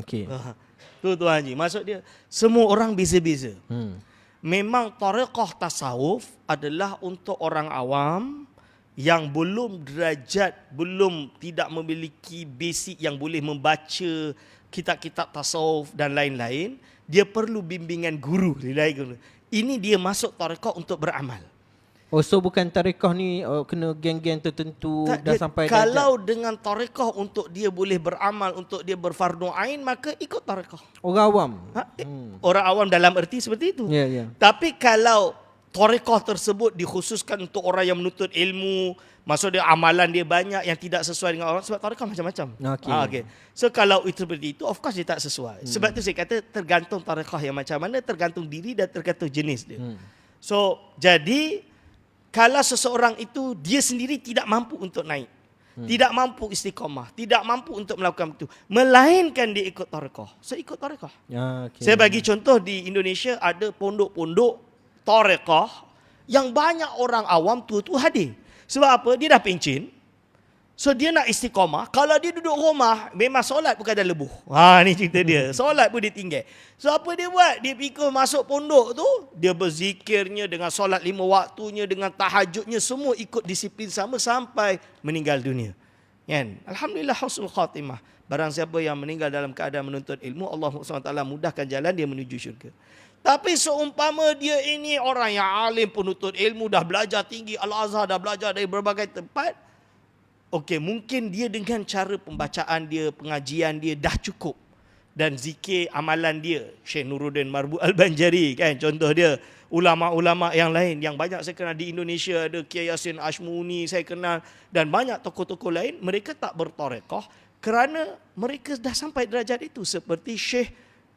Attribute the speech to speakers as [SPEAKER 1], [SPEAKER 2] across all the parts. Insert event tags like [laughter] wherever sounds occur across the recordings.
[SPEAKER 1] Okey. [laughs]
[SPEAKER 2] Ha. Tu Tuan Haji. Maksud dia, semua orang beza-beza.
[SPEAKER 1] Hmm.
[SPEAKER 2] Memang tariqah tasawuf adalah untuk orang awam yang belum derajat, belum tidak memiliki basic yang boleh membaca kitab-kitab tasawuf dan lain-lain. Dia perlu bimbingan guru. Ini dia masuk tariqah untuk beramal.
[SPEAKER 1] Oh so bukan tarekah ni oh, kena geng-geng tertentu
[SPEAKER 2] Tak,
[SPEAKER 1] dah
[SPEAKER 2] dia,
[SPEAKER 1] sampai
[SPEAKER 2] kalau dengan tarekah untuk dia boleh beramal untuk dia berfardu ain maka ikut tarekah.
[SPEAKER 1] orang awam.
[SPEAKER 2] Ha? Hmm. Orang awam dalam erti seperti itu.
[SPEAKER 1] Ya ya.
[SPEAKER 2] Tapi kalau tarekah tersebut dikhususkan untuk orang yang menuntut ilmu, maksud dia amalan dia banyak yang tidak sesuai dengan orang sebab tarekah macam-macam.
[SPEAKER 1] Okey.
[SPEAKER 2] Ah, okay. So kalau itu seperti itu of course dia tak sesuai. Hmm. Sebab tu saya kata tergantung tarekah yang macam mana, tergantung diri dan tergantung jenis dia.
[SPEAKER 1] Hmm.
[SPEAKER 2] So jadi kalau seseorang itu dia sendiri tidak mampu untuk naik, hmm. tidak mampu istiqamah, tidak mampu untuk melakukan itu, melainkan dia ikut tarekah. So ikut tarekah.
[SPEAKER 1] Ya okey.
[SPEAKER 2] Saya bagi contoh di Indonesia ada pondok-pondok tarekah yang banyak orang awam tua-tua hadir. Sebab apa? Dia dah pencin. So dia nak istiqamah. Kalau dia duduk rumah, memang solat pun kadang lebuh. Ha ni cerita dia. Solat pun dia tinggal. So apa dia buat? Dia fikir masuk pondok tu, dia berzikirnya dengan solat lima waktunya, dengan tahajudnya, semua ikut disiplin sama sampai meninggal dunia. Kan? Alhamdulillah husnul khatimah. Barang siapa yang meninggal dalam keadaan menuntut ilmu, Allah SWT mudahkan jalan dia menuju syurga. Tapi seumpama dia ini orang yang alim penuntut ilmu, dah belajar tinggi, Al-Azhar dah belajar dari berbagai tempat, Okey, mungkin dia dengan cara pembacaan dia, pengajian dia dah cukup. Dan zikir amalan dia, Syekh Nuruddin Marbu Al-Banjari kan contoh dia. Ulama-ulama yang lain yang banyak saya kenal di Indonesia ada Kiai Yasin Ashmuni saya kenal dan banyak tokoh-tokoh lain mereka tak bertarekah kerana mereka dah sampai derajat itu seperti Syekh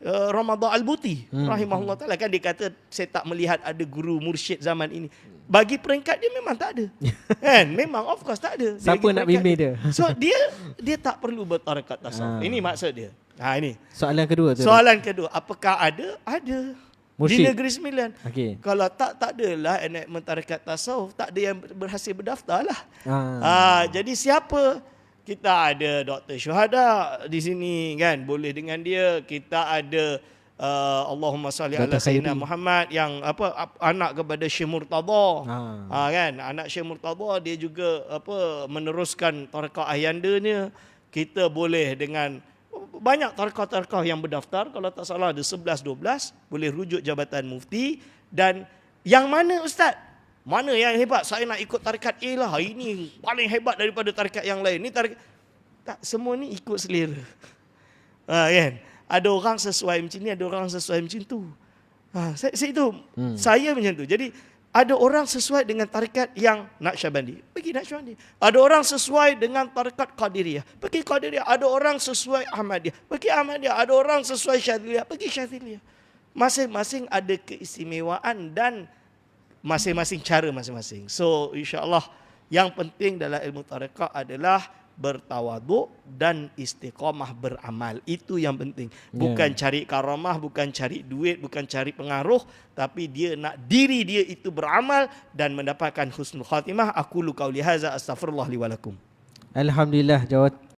[SPEAKER 2] uh, Ramadan Al-Buti hmm. rahimahullah taala kan dia kata saya tak melihat ada guru mursyid zaman ini. Bagi peringkat dia memang tak ada. [laughs] kan? Memang of course tak ada.
[SPEAKER 1] Siapa nak bimbing dia?
[SPEAKER 2] So dia dia tak perlu bertarekat tasawuf.
[SPEAKER 1] Ah.
[SPEAKER 2] Ini maksud dia. Ha ini.
[SPEAKER 1] Soalan kedua tu.
[SPEAKER 2] Soalan kedua, apakah ada? Ada. Di
[SPEAKER 1] Mursyid.
[SPEAKER 2] Negeri Sembilan.
[SPEAKER 1] Okey.
[SPEAKER 2] Kalau tak tak adalah enakmen tarekat tasawuf, tak ada yang berhasil berdaftar lah.
[SPEAKER 1] Ah.
[SPEAKER 2] Ah, jadi siapa? Kita ada Dr. Syuhada di sini kan, boleh dengan dia. Kita ada uh, Allahumma salli ala sayyidina. Muhammad yang apa ap- anak kepada Syekh Murtada.
[SPEAKER 1] Ah.
[SPEAKER 2] Ha kan, anak Syekh Murtada dia juga apa meneruskan tarekat ahyandanya. Kita boleh dengan banyak tarekat-tarekat yang berdaftar kalau tak salah ada 11 12 boleh rujuk jabatan mufti dan yang mana ustaz mana yang hebat saya nak ikut tarekat A lah ini paling hebat daripada tarekat yang lain ni tarekat tak semua ni ikut selera [laughs] ha, kan ada orang sesuai macam ni ada orang sesuai macam tu ha, saya, saya itu hmm. saya macam tu jadi ada orang sesuai dengan tarikat yang Naqsyabandi. Pergi Naqsyabandi. Ada orang sesuai dengan tarikat Qadiriyah. Pergi Qadiriyah. Ada orang sesuai Ahmadiyah. Pergi Ahmadiyah. Ada orang sesuai Syadiliyah. Pergi Syadiliyah. Masing-masing ada keistimewaan dan masing-masing cara masing-masing. So insya-Allah yang penting dalam ilmu tarikat adalah bertawaduk dan istiqamah beramal. Itu yang penting. Bukan cari karamah, bukan cari duit, bukan cari pengaruh, tapi dia nak diri dia itu beramal dan mendapatkan husnul khatimah. Aku lu qauli hadza astaghfirullah li wa lakum.
[SPEAKER 1] Alhamdulillah jawab